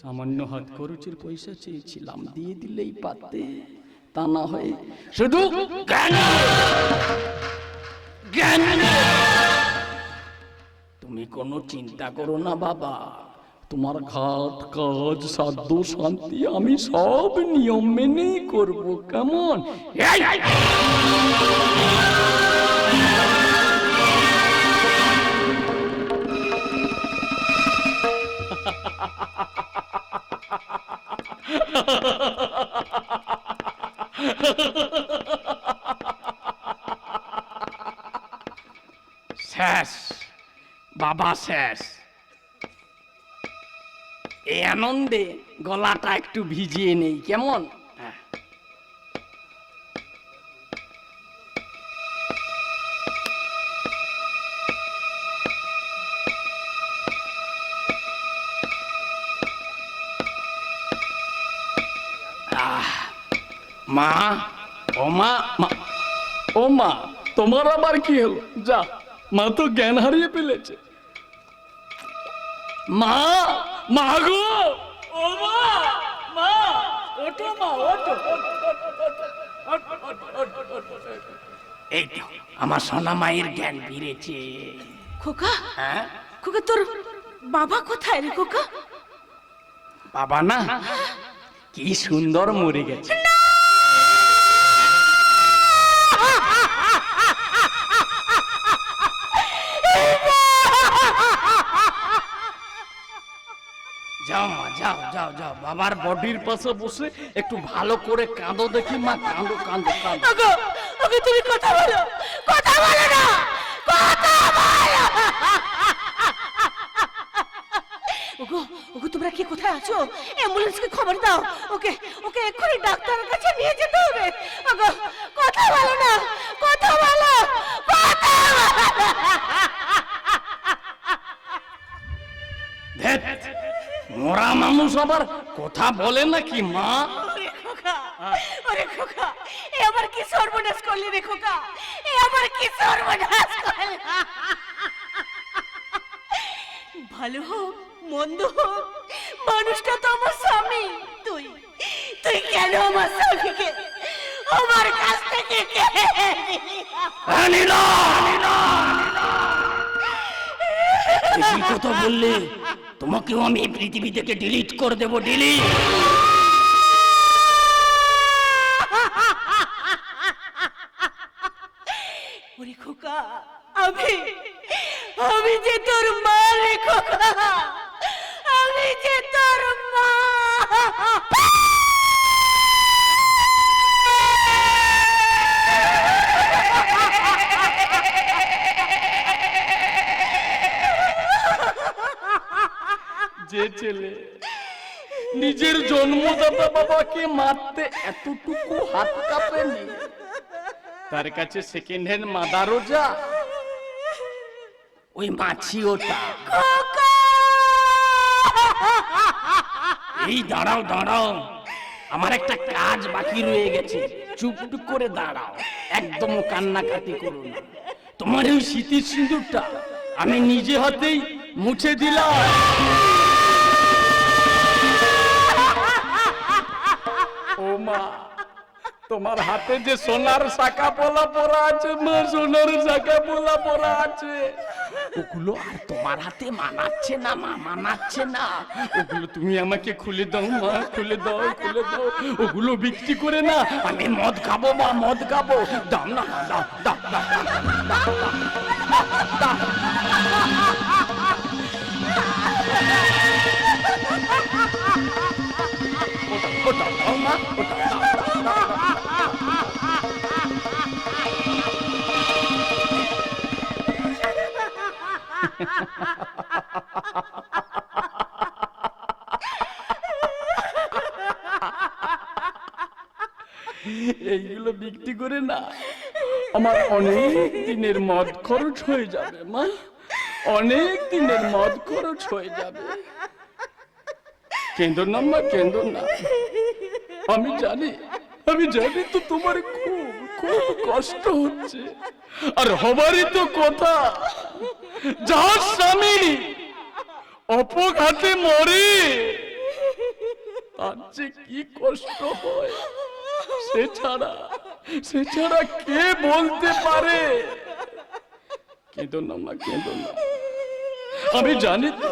সামান্য হাত খরচের পয়সা চেয়েছিলাম, দিয়ে দিলেই পাতে তা না হয়ে শুধু তুমি কোনো চিন্তা করো না বাবা। তোমার ঘাট কাজ, সাধ্য, শান্তি আমি সব নিয়ম মেনেই করব। কেমন? শেষ বাবা শেষ এই আনন্দে গলাটা একটু ভিজিয়ে নেই কেমন? মা ও মা ও মা তোমার আবার কি হলো? যা মা তো জ্ঞান হারিয়ে ফেলেছে। মা মা গো ও মা মা ওঠো মা ওঠো। এই তো আমার সোনা মায়ের জ্ঞান ফিরেছে। খোকা হ্যাঁ? খোকা তোর বাবা কোথায় রে খোকা? বাবা না কি সুন্দর মরে গেছে। যাও যাও যাও, বাবার বডির পাশে বসে একটু ভালো করে কাঁদো দেখি, মা, কাঁদো কাঁদো কাঁদো। ওগো তুমি কথা বলো কথা বলো না, কথা বলো। ওগো ওগো, তোমরা কি কোথায় আছো? অ্যাম্বুলেন্সকে খবর দাও, ওকে ওকে এক্ষুনি ডাক্তারের কাছে নিয়ে যেতে হবে। ওগো, কথা বলো না, কথা বলো মানুষ আবার কথা বলে নাকি মা? ওরে খোকা ওরে খোকা এ আমার কি সর্বনাশ করলি রে খোকা? এ আমার কি সর্বনাশ করলি? ভালো হোক মন্দ হোক মানুষটা তো আমার স্বামী। তুই তুই কেন আমার স্বামীকে আমার কাছ থেকে? আনিলা কথা বললে? তোমাকেও আমি পৃথিবী থেকে ডিলিট করে দেবো ডিলিট খোকা, আমি আমি যে তোর মা রে খোকা আমি যে তোর মা যে ছেলে। নিজের জন্মদাতা বাবাকে মারতে এতটুকু হাত কাঁপেনি। তার কাছে সেকেন্ড হ্যান্ড মাদারও যা। ওই মাছি ওটা এই দাঁড়াও দাঁড়াও। আমার একটা কাজ বাকি রয়ে গেছে। চুপটুপ করে দাঁড়াও। একদম কান্নাকাটি করো না। তোমার ওই স্মৃতির সিঁদুরটা আমি নিজে হাতেই মুছে দিলাম। মা তোমার হাতে যে সোনার শাখা পোলা পরা আছে মা সোনার শাখা পোলা পরা আছে। ওগুলো আর তোমার হাতে মানাচ্ছে না মা মানাচ্ছে না। ওগুলো তুমি আমাকে খুলে দাও মা খুলে দাও খুলে দাও। ওগুলো বিক্রি করে না আমি মদ খাব মা মদ খাব। দাও না দাও, দাও, দাও, দাও। ওটা ওটা দাও মা না। আমার অনেক দিনের মদ খরচ হয়ে যাবে, মা। অনেক দিনের মদ খরচ হয়ে যাবে। কেন্দ্র না, মা কেন্দ্র না। আমি জানি আমি জানি তো তোমার খুব খুব কষ্ট হচ্ছে। আর হবারই তো কথা যার স্বামী অপঘাতে মরে আর যে কি কষ্ট হয়, সে ছাড়া সে ছাড়া কে বলতে পারে? কেঁদো না মা, কেঁদো না। আমি জানি তো,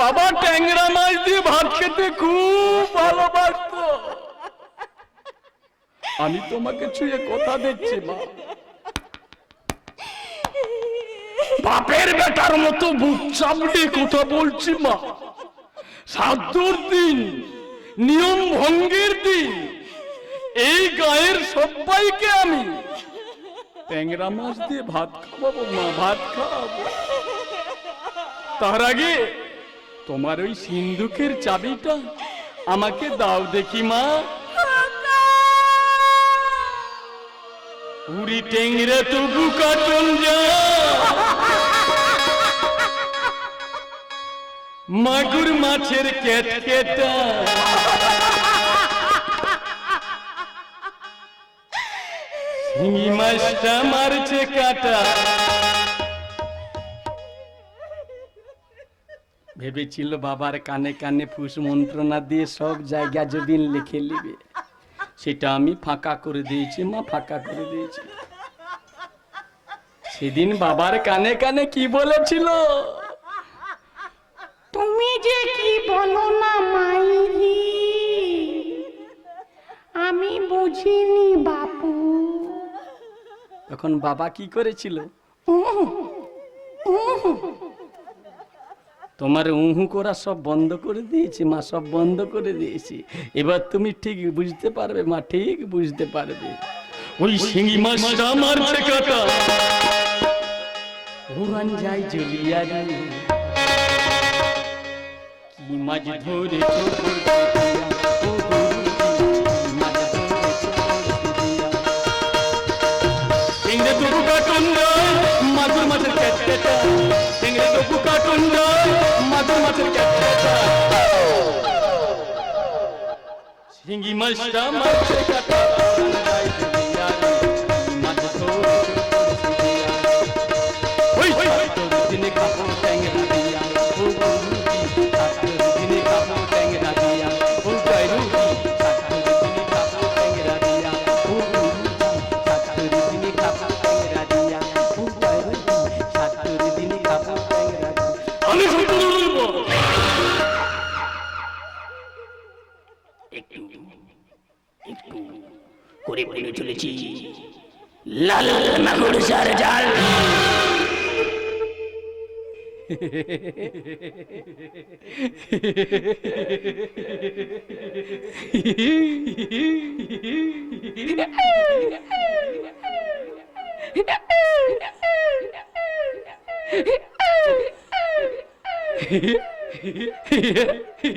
বাবা ট্যাংরা মাছ দিয়ে ভাত খেতে খুব ভালোবাসতো। আমি তোমাকে ছুঁয়ে কথা দিচ্ছি, মা। বাপের বেটার মতো বুক চাপড়ে কথা বলছি, মা। সাদ্যর দিন, নিয়ম ভঙ্গের দিন এই গায়ের সবাইকে আমি। ট্যাংরা মাছ দিয়ে ভাত খাওয়াবো মা ভাত খাওয়াবো। তার আগে তোমার ওই সিন্ধুকের চাবিটা আমাকে দাও দেখি মা। উড়ি টেংরে তবু কাটন যা। মাগুর মাছের কেট কেটা শিঙি মাছটা মারছে কাটা। ভেবেছিল বাবার কানে কানে ফুস মন্ত্রণা দিয়ে সব জায়গা জবিন লিখে নিবে। সেটা আমি ফাঁকা করে দিয়েছি, মা ফাঁকা করে দিয়েছি। সেদিন বাবার কানে কানে কি বলেছিল? তুমি যে কি বলো না, মাইরি? আমি বুঝিনি বাপু। তখন বাবা কি করেছিল? তোমার উহু করা সব বন্ধ করে দিয়েছি মা সব বন্ধ করে দিয়েছি। এবার তুমি ঠিক বুঝতে পারবে মা ঠিক বুঝতে পারবে। ওই শিঙি মাছটা মারছে কাটা। উড়ান যাই জলিয়া কি মাছ ধরে মাগুর মাছের ক্যাটকেটা করে বলে চলেছি লাল মাগুর সার জাল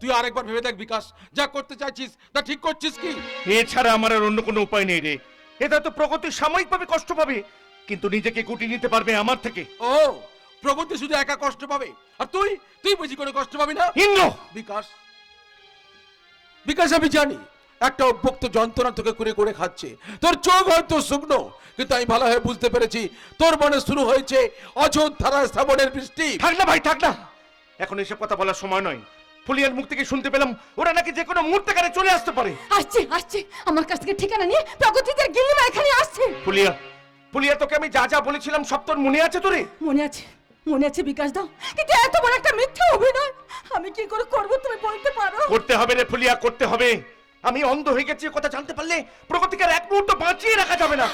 তুই আরেকবার ভেবে দেখ বিকাশ যা করতে চাইছিস তা ঠিক করছিস কি? এছাড়া আমার আর অন্য কোনো উপায় নেই রে। এটা তো প্রগতি সাময়িকভাবে কষ্ট পাবে কিন্তু নিজেকে গুটিয়ে নিতে পারবে আমার থেকে। ও প্রগতি শুধু একা কষ্ট পাবে? আর তুই? তুই বুঝি কোনো কষ্ট পাবি না? ইন্দ্র বিকাশ বিকাশ আমি জানি একটা অভ্যক্ত যন্ত্রণা তোকে করে করে খাচ্ছে। তোর চোখ হয়তো শুকনো কিন্তু আমি ভালোভাবে বুঝতে পেরেছি তোর মনে শুরু হয়েছে অযোধ ধারা শ্রাবণের বৃষ্টি। থাক না ভাই থাক না! এখন এসব কথা বলার সময় নয়। ফুলিয়ার মুখ থেকে শুনতে পেলাম ওরা নাকি যে কোনো মুহূর্তে কারে চলে আসতে পারে। আসছে আসছে। আমার কাছ থেকে ঠিকানা নিয়ে প্রগতিতে গিল্লিমা এখানে আসছে। ফুলিয়া ফুলিয়া তোকে আমি যা যা বলেছিলাম সব তোর মনে আছে তোরে? মনে আছে মনে আছে বিকাশ দাও কিন্তু এত বড় একটা মিথ্যা অভিনয়। আমি কি করে করব তুমি বলতে পারো? করতে হবে রে ফুলিয়া করতে হবে। আমি অন্ধ হয়ে গেছি কথা জানতে পারলে প্রগতিকে আর এক মুহূর্ত বাঁচিয়ে রাখা যাবে না।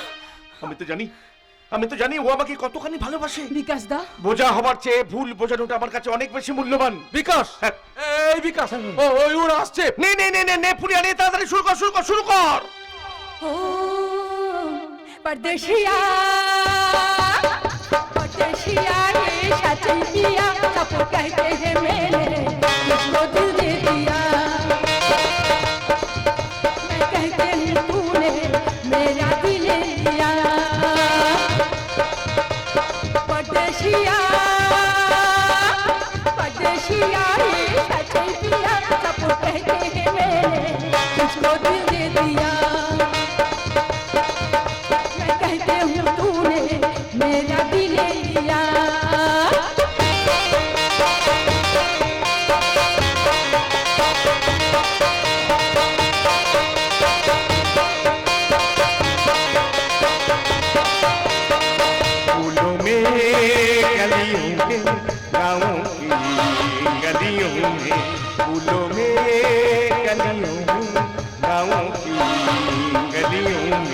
আমি তো জানি আমি তো জানি ও আমাকে কতখানি ভালোবাসে বিকাশ দা বোঝা হবার চেয়ে ভুল বোঝানোটা আমার কাছে অনেক বেশি মূল্যবান বিকাশ হ্যাঁ। এই বিকাশ ও ওই ওরা আসছে নে নে নে নে নে ফুলিয়া নে তাড়াতাড়ি শুরু কর শুরু কর শুরু কর ओ परदेशिया परदेशिया रे सचन किया सब कहते हैं मैंने तुझको दिल दे दिया मैं कहते हूँ तूने मेरा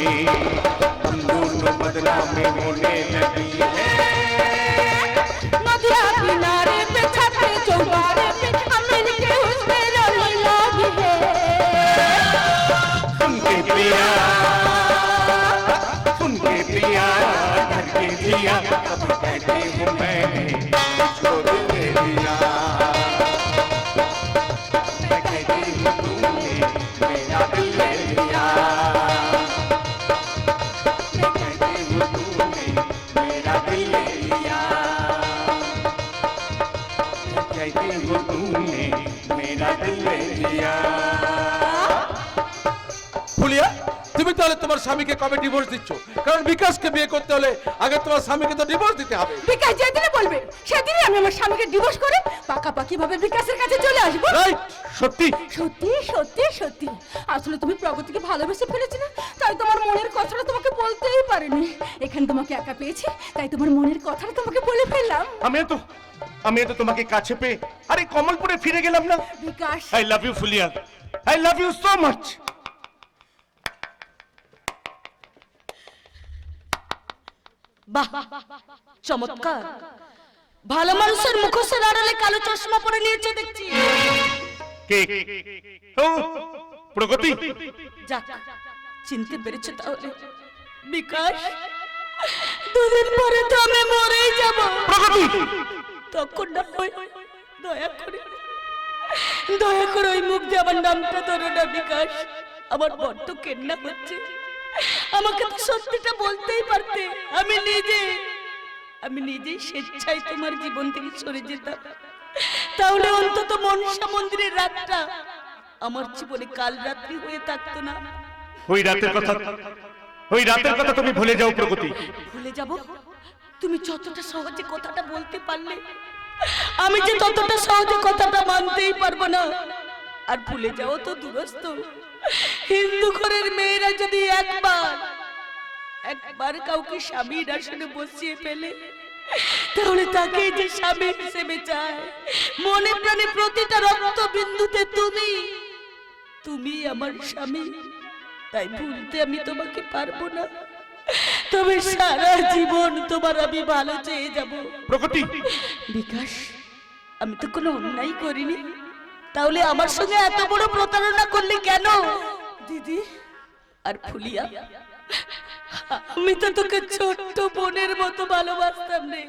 गलियों हम दोनों बदनामी होने लगी नदिया किनारे पे छत पे चौबारे पे अमीर के उसमें रोने लगी है सुन के प्रिया सुन घर के दिया अब कहती हूँ मैंने छोड़ के दिया मैं कहती हूँ স্বামীকে কবে ডিভোর্স দিচ্ছ? কারণ বিকাশকে বিয়ে করতে হলে আগে তোমার স্বামীকে তো ডিভোর্স দিতে হবে। বিকাশ যেদিনে বলবে সেদিনই আমি আমার স্বামীকে ডিভোর্স করে পাকাপাকি ভাবে বিকাশের কাছে চলে আসব। রাইট সত্যি? সত্যি সত্যি সত্যি। আসলে তুমি প্রগতিকে ভালোবেসে ফেলেছিলে তাই তোমার মনের কথাটা তোমাকে বলতেই পারিনি। এখানে তোমাকে একা পেয়েছি তাই তোমার মনের কথাটা তোমাকে বলে ফেললাম। আমি তো আমি তো তোমাকে কাছে পেয়ে আরে কমলপুরে ফিরে গেলাম না? Bikash. I love you Phulia. I love you so much বাহ চমৎকার। ভালো মানুষের মুখোশের আড়ালে কালো চশমা পরে নিয়েছে দেখছি। কে? ও প্রগতি? যাক চিনতে পেরেছ তাহলে। বিকাশ দুদিন পরে তো আমি মরেই যাব। প্রগতি? তখন না হয় দয়া করে দয়া করে ওই মুখ দিয়ে আমার নামটা ধরো না বিকাশ। আমার বড্ড কেন্না হচ্ছে। আমাকে তো সত্যিটা বলতেই পারতে। আমি নিজে আমি নিজেই স্বেচ্ছায় তোমার জীবন থেকে সরে যেতাম। তাহলে অন্তত মনসা মন্দিরের রাতটা আমার জীবনে কাল রাত্রি হয়ে থাকতো না। ওই রাতের কথা ওই রাতের কথা তুমি ভুলে যাও প্রগতি। ভুলে যাব? তুমি যতটা সহজে কথাটা বলতে পারলে আমি যে ততটা সহজে কথাটা মানতেই পারব না। আর ভুলে যাও তো দূরস্থ। হিন্দু ঘরের মেয়েরা যদি একবার একবার কাউকে স্বামীর আসনে বসিয়ে ফেলে তাহলে তাকে যে স্বামী হিসেবে চায় মনে প্রাণে প্রতিটা রক্ত বিন্দুতে তুমি তুমি আমার স্বামী। তাই ভুলতে আমি তোমাকে পারব না। তবে সারা জীবন তোমার আমি ভালো চেয়ে যাব। প্রগতি বিকাশ আমি তো কোনো অন্যায় করিনি। তাহলে আমার সঙ্গে এত বড় প্রতারণা করলে কেন? দিদি। আর ফুলিয়া আমি তো তোকে ছোট্ট বোনের মতো ভালোবাসতাম রে।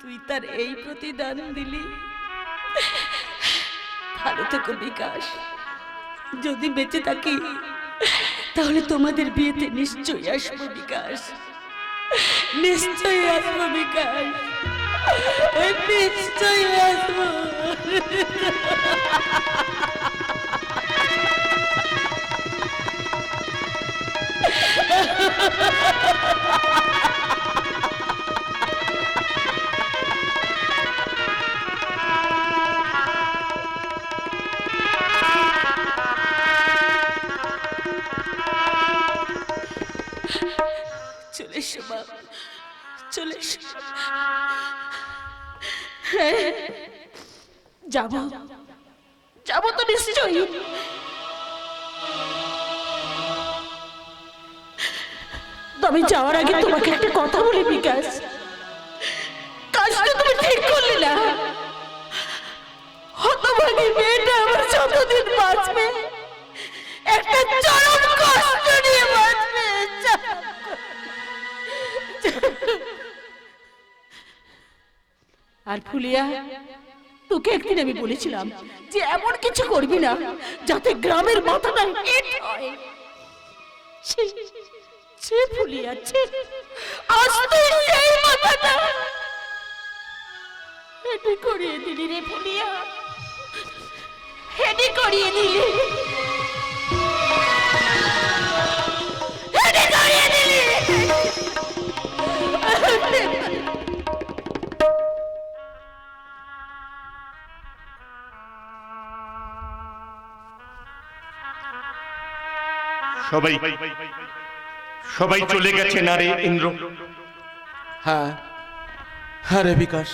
তুই তার এই প্রতিদান দিলি। ভালো থেকো বিকাশ। যদি বেঁচে থাকি তাহলে তোমাদের বিয়েতে নিশ্চয়ই আসব বিকাশ। নিশ্চয়ই আসব বিকাশ। নিশ্চয়ই আসব। চলে এসো হ্যাঁ, যাব। যাব। তো নিশ্চয়ই। তবে যাওয়ার আগে তোমাকে একটা কথা বলি বিকাশ। কাজটা তুমি ঠিক করলে না। হতভাগী মেয়েটা আমার যতদিন বাঁচবে একটা চরম কষ্ট নিয়ে বাঁচবে। আর ফুলিয়া তোকে একদিন আমি বলেছিলাম যে এমন কিছু করবি না, যাতে গ্রামের মাথাটা হিট হয়। সে- সে ফুলিয়া আজ তুই মাথাটা হেঁটে করিয়ে দিলি রে ফুলিয়া। হেঁটে করিয়ে দিলি। সবাই সবাই চলে গেছে না রে ইন্দ্র। হ্যাঁ হ্যাঁ রে বিকাশ।